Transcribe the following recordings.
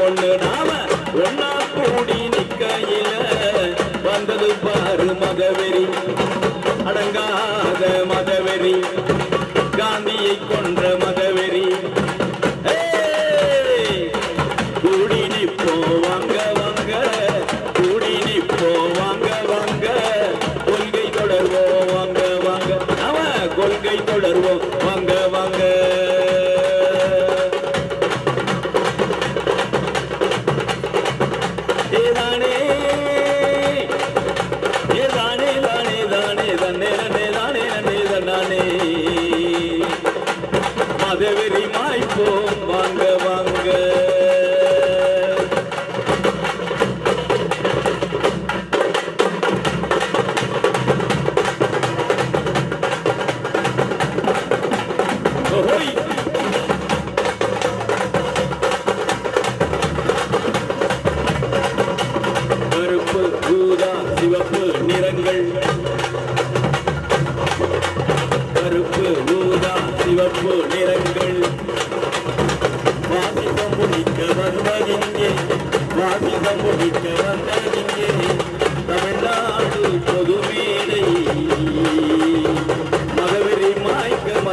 ஒண்ணு நாம ஒன்னா கூடி நிக்கையில வந்தது பாரு மதவெறி அடங்காத மதவெறி காந்தியை கொண்டு வாய்ப்போம் வாங்க வாங்க கருப்பு ஊதா சிவப்பு நிறங்கள் கருப்பு ஊதா சிவப்பு நிறங்கள்.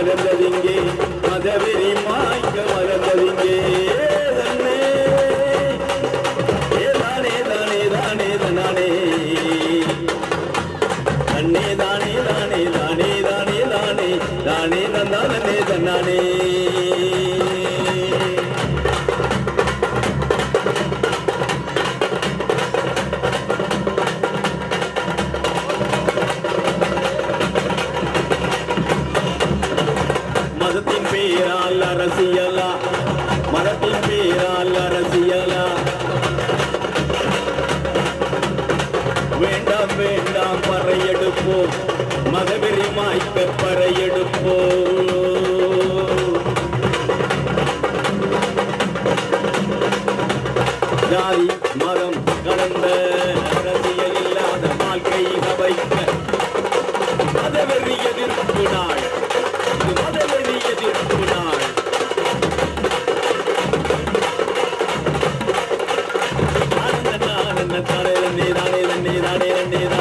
மறந்ததிங்கே மதவெறி மாய்க்க மறந்ததிங்கே தன்னே ஏ தானே தானே தானே தானே. தன்னே தானே தானே தானே தானே தானே தானே தந்தானே தன்னானே. பேரால் அரசியலா? மதத்தின் பேரால் அரசியலா? வேண்டாம் வேண்டாம் பறையெடுப்போம். மதவெறி மாய்க்க பறையெடுப்போம். ஜாதி மதம் கடந்த அரசியல் இல்லாத வாழ்க்கை ஆடி ரெண்டிதான்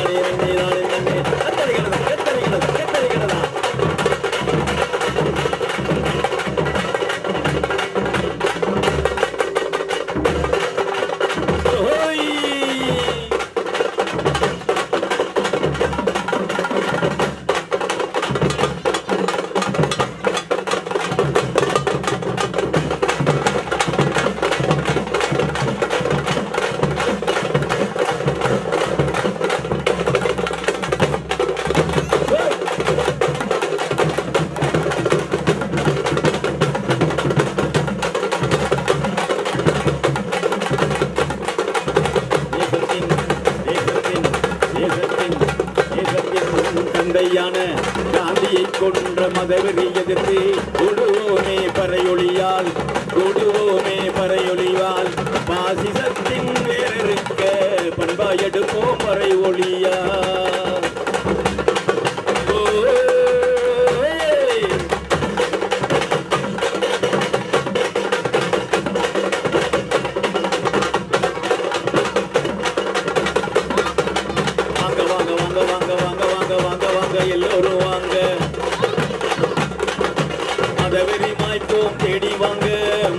கொன்ற மதவெறி எதிர்த்து ஓடுவோமே பறையொளியால் ஓடுவோமே பறையொளி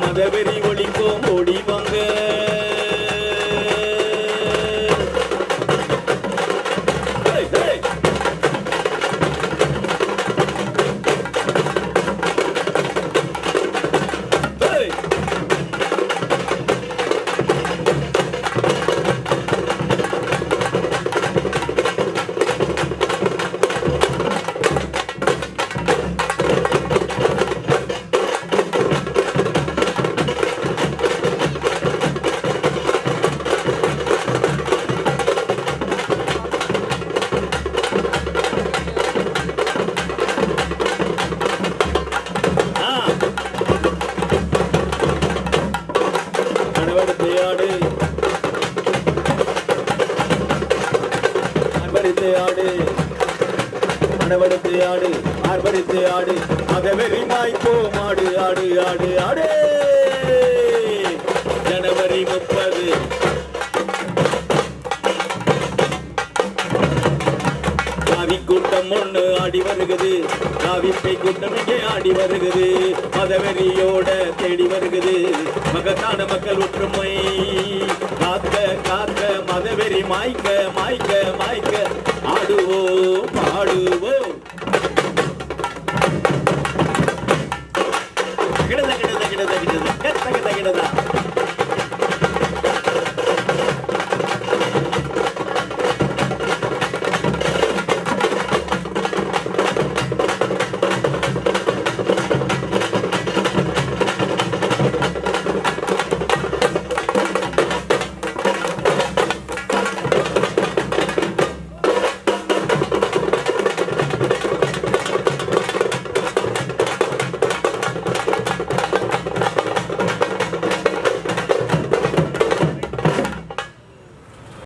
மதவெறி அடவெடுத்து ஆடு ஆர்ப்பரித்து ஆடு மதவெறி மாய்ப்போம் மாடு ஆடு ஆடு ஆடு. ஜனவரி முப்பது. காவி கூட்டம் ஒண்ணு ஆடி வருகுது. காவிப்பை கூட்டம் இங்கே ஆடி வருகுது. மதவெறியோட தேடி வருகுது. மகத்தான மக்கள் ஒற்றுமை. காக்க காக்க மதவெறி மாய்க்க மாய்க்க மாய்க்க. ஆடுவோம் பாடுவோம்.